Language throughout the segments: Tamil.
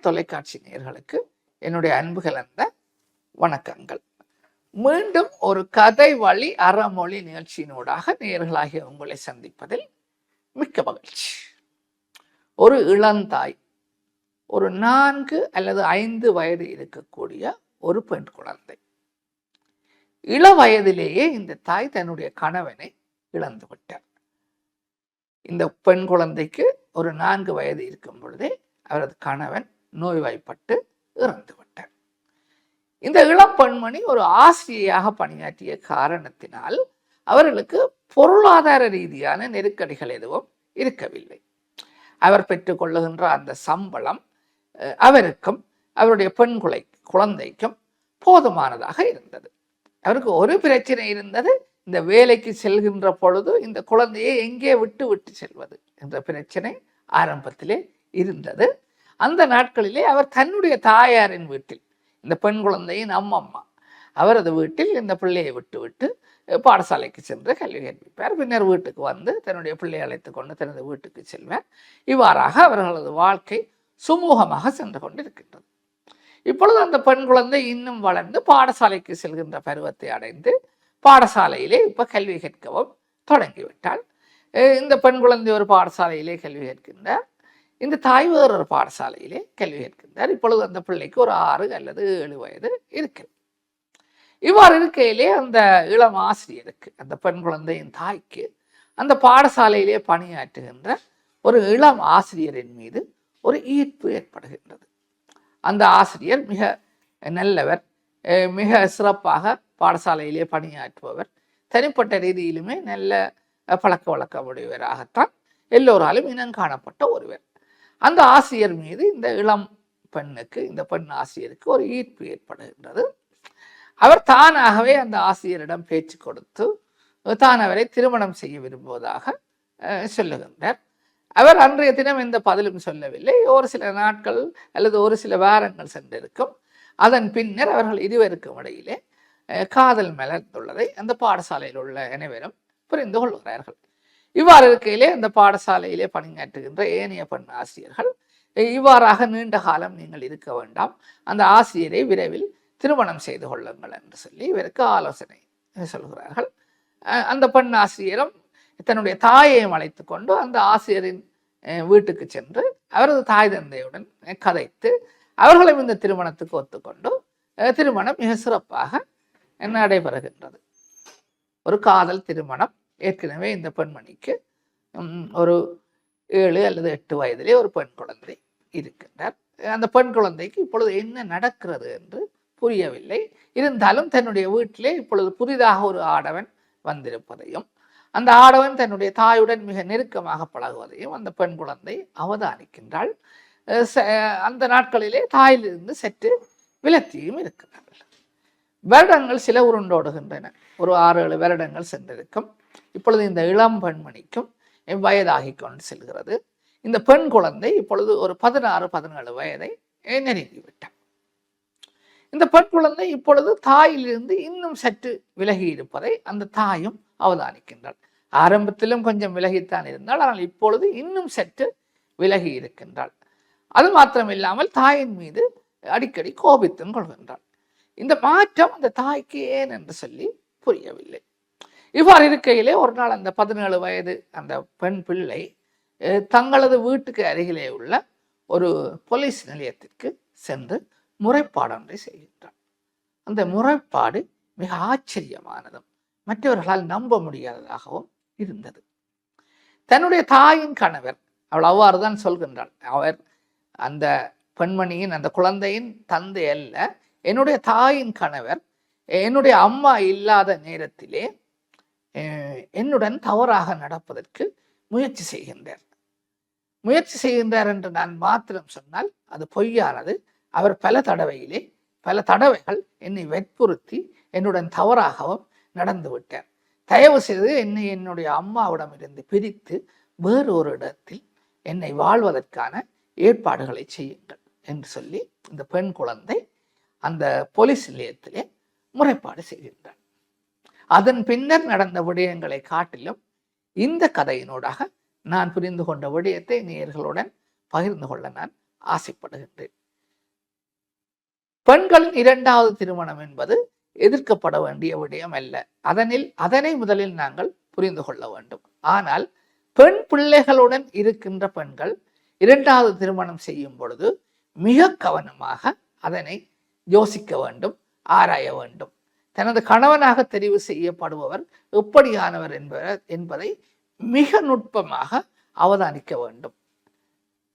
தொலைக்காட்சி நேர்களுக்கு என்னுடைய அன்பு கலந்த வணக்கங்கள். மீண்டும் ஒரு கதை வழி அறமொழி நிகழ்ச்சியினூடாக நேர்களாகிய உங்களை சந்திப்பதில் மிக்க மகிழ்ச்சி. ஒரு இளந்தாய் ஒரு நான்கு அல்லது ஐந்து வயது இருக்கக்கூடிய ஒரு பெண் குழந்தை. இள வயதிலேயே இந்த தாய் தன்னுடைய கணவனை இழந்து விட்டார். இந்த பெண் குழந்தைக்கு ஒரு நான்கு வயது இருக்கும் பொழுதே அவரது கணவன் நோய்வாய்ப்பட்டு இறந்து விட்டார். இந்த இளம் பெண்மணி ஒரு ஆசிரியையாக பணியாற்றிய காரணத்தினால் அவர்களுக்கு பொருளாதார ரீதியான நெருக்கடிகள் எதுவும் இருக்கவில்லை. அவர் பெற்றுக்கொள்ளுகின்ற அந்த சம்பளம் அவருக்கும் அவருடைய பெண் குலை குழந்தைக்கும் போதுமானதாக இருந்தது. அவருக்கு ஒரு பிரச்சனை இருந்தது. இந்த வேலைக்கு செல்கின்ற பொழுது இந்த குழந்தையை எங்கே விட்டு விட்டு செல்வது என்ற பிரச்சனை ஆரம்பத்திலே இருந்தது. அந்த நாட்களிலே அவர் தன்னுடைய தாயாரின் வீட்டில் இந்த பெண் குழந்தையின் அம்மம்மா அவரது வீட்டில் இந்த பிள்ளையை விட்டுவிட்டு பாடசாலைக்கு சென்று கல்வி கற்பிப்பார். பின்னர் வீட்டுக்கு வந்து தன்னுடைய பிள்ளையை அழைத்து கொண்டு தனது வீட்டுக்கு செல்வார். இவ்வாறாக அவர்களது வாழ்க்கை சுமூகமாக சென்று கொண்டிருக்கின்றது. இப்பொழுது அந்த பெண் குழந்தை இன்னும் வளர்ந்து பாடசாலைக்கு செல்கின்ற பருவத்தை அடைந்து பாடசாலையிலே இப்போ கல்வி கற்கவும் தொடங்கிவிட்டாள். இந்த பெண் குழந்தை ஒரு பாடசாலையிலே கல்வி கற்கின்றார். இந்த தாய் வேறொரு பாடசாலையிலே கல்வி கேட்கின்றார் இப்பொழுது அந்த பிள்ளைக்கு ஒரு ஆறு அல்லது ஏழு வயது இருக்கிறது இவ்வாறு இருக்கையிலே அந்த இளம் ஆசிரியருக்கு அந்த பெண் குழந்தையின் தாய்க்கு அந்த பாடசாலையிலே பணியாற்றுகின்ற ஒரு இளம் ஆசிரியரின் மீது ஒரு ஈர்ப்பு ஏற்படுகின்றது. அந்த ஆசிரியர் மிக நல்லவர் மிக சிறப்பாக பாடசாலையிலே பணியாற்றுபவர் தனிப்பட்ட ரீதியிலுமே நல்ல பழக்க வழக்கமுடையவராகத்தான் எல்லோராலும் இனம் காணப்பட்ட ஒருவர். அந்த ஆசிரியர் மீது இந்த இளம் பெண்ணுக்கு இந்த பெண் ஆசிரியருக்கு ஒரு ஈர்ப்பு ஏற்படுகின்றது. அவர் தானாகவே அந்த ஆசிரியரிடம் பேச்சு கொடுத்து தான் அவரை திருமணம் செய்ய விரும்புவதாக சொல்லுகின்றார். அவர் அன்றைய தினம் எந்த பதிலும் சொல்லவில்லை. ஒரு சில நாட்கள் அல்லது ஒரு சில வாரங்கள் சென்றிருக்கும். அதன் பின்னர் அவர்கள் இருவருக்கும் இடையிலே காதல் மலர்ந்துள்ளதை அந்த பாடசாலையில் உள்ள அனைவரும் புரிந்து கொள்கிறார்கள். இவ்வாறு இருக்கையிலே அந்த பாடசாலையிலே பணியாற்றுகின்ற ஏனைய பெண் ஆசிரியர்கள் இவ்வாறாக நீண்ட காலம் நீங்கள் இருக்க வேண்டாம். அந்த ஆசிரியரை விரைவில் திருமணம் செய்து கொள்ளுங்கள் என்று சொல்லி இவருக்கு ஆலோசனை சொல்கிறார்கள். அந்த பெண் ஆசிரியரும் தன்னுடைய தாயையும் அழைத்து கொண்டு அந்த ஆசிரியரின் வீட்டுக்கு சென்று அவரது தாய் தந்தையுடன் கதைத்து அவர்களும் இந்த திருமணத்துக்கு ஒத்துக்கொண்டு திருமணம் மிக சிறப்பாக நடைபெறுகின்றது. ஒரு காதல் திருமணம் ஏற்கனவே இந்த பெண்மணிக்கு ஒரு ஏழு அல்லது எட்டு வயதிலே ஒரு பெண் குழந்தை இருக்கின்றார். அந்த பெண் குழந்தைக்கு இப்பொழுது என்ன நடக்கிறது என்று புரியவில்லை. இருந்தாலும் தன்னுடைய வீட்டிலே இப்பொழுது புதிதாக ஒரு ஆடவன் வந்திருப்பதையும் அந்த ஆடவன் தன்னுடைய தாயுடன் மிக நெருக்கமாக பழகுவதையும் அந்த பெண் குழந்தை அவதானிக்கின்றாள். ச- அந்த நாட்களிலே தாயிலிருந்து சற்று விலத்தியும் இருக்கிறார்கள் வருடங்கள் சில உருண்டோடுகின்றன. ஒரு ஆறு ஏழு வருடங்கள் சென்றிருக்கும். இப்பொழுது இந்த இளம் பெண்மணிக்கும் வயதாகி கொண்டு செல்கிறது. இந்த பெண் குழந்தை இப்பொழுது ஒரு பதினாறு பதினேழு வயதை நெருங்கிவிட்டார் இந்த பெண் குழந்தை இப்பொழுது தாயிலிருந்து இன்னும் சற்று விலகி இருப்பதை அந்த தாயும் அவதானிக்கின்றாள். ஆரம்பத்திலும் கொஞ்சம் விலகித்தான் இருந்தாள். ஆனால் இப்பொழுது இன்னும் சற்று விலகி இருக்கின்றாள். அது மாத்திரமில்லாமல் தாயின் மீது அடிக்கடி கோபித்தும் கொள்கின்றாள். இந்த மாற்றம் அந்த தாய்க்கு ஏன் என்று சொல்லி புரியவில்லை. இவ்வாறு இருக்கையிலே ஒரு நாள் அந்த பதினேழு வயது அந்த பெண் பிள்ளை தங்களது வீட்டுக்கு அருகிலே உள்ள ஒரு போலீஸ் நிலையத்திற்கு சென்று முறைப்பாடு ஒன்றை செய்கின்றார் அந்த முறைப்பாடு மிக ஆச்சரியமானதும் மற்றவர்களால் நம்ப முடியாததாகவும் இருந்தது. தன்னுடைய தாயின் கணவர் அவள் அவ்வாறு தான் சொல்கின்றாள் அவர் அந்த பெண்மணியின் அந்த குழந்தையின் தந்தை அல்ல என்னுடைய தாயின் கணவர் என்னுடைய அம்மா இல்லாத நேரத்திலே என்னுடன் தவறாக நடப்பதற்கு முயற்சி செய்கின்றார். முயற்சி செய்கின்றார் என்று நான் மாத்திரம் சொன்னால் அது பொய்யானது. அவர் பல தடவையிலே பல தடவைகள் என்னை வற்புறுத்தி என்னுடன் தவறாகவும் நடந்து விட்டார். தயவு செய்து என்னை என்னுடைய அம்மாவிடமிருந்து பிரித்து வேறு ஒரு இடத்தில் என்னை வாழ்வதற்கான ஏற்பாடுகளை செய்யுங்கள் என்று சொல்லி இந்த பெண் குழந்தை அந்த போலீஸ் நிலையத்திலே முறைப்பாடு செய்கின்றார் அதன் பின்னர் நடந்த விடயங்களை காட்டிலும் இந்த கதையினூடாக நான் புரிந்து கொண்ட விடயத்தை நேயர்களுடன் பகிர்ந்து கொள்ள நான் ஆசைப்படுகின்றேன். பெண்களின் இரண்டாவது திருமணம் என்பது எதிர்க்கப்பட வேண்டிய விடயம் அல்ல. அதனில் அதனை முதலில் நாங்கள் புரிந்து கொள்ள வேண்டும். ஆனால் பெண் பிள்ளைகளுடன் இருக்கின்ற பெண்கள் இரண்டாவது திருமணம் செய்யும் பொழுது மிக கவனமாக அதனை யோசிக்க வேண்டும் ஆராய வேண்டும். தனது கணவனாக தெரிவு செய்யப்படுபவர் எப்படியானவர் என்பவர் என்பதை மிக நுட்பமாக அவதானிக்க வேண்டும்.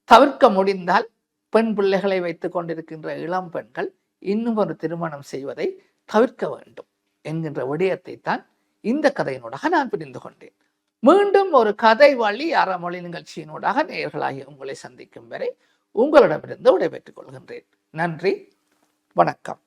தவிர்க்க முடிந்தால் பெண் பிள்ளைகளை வைத்துக் கொண்டிருக்கின்ற இளம் பெண்கள் இன்னும் ஒரு திருமணம் செய்வதை தவிர்க்க வேண்டும் என்கின்ற விடயத்தை தான் இந்த கதையினூடாக நான் புரிந்து கொண்டேன். மீண்டும் ஒரு கதை வழி அறமொழி நிகழ்ச்சியினூடாக நேர்களாகி உங்களை சந்திக்கும் வரை உங்களிடமிருந்து விடைபெற்றுக் கொள்கின்றேன். நன்றி. வணக்கம்.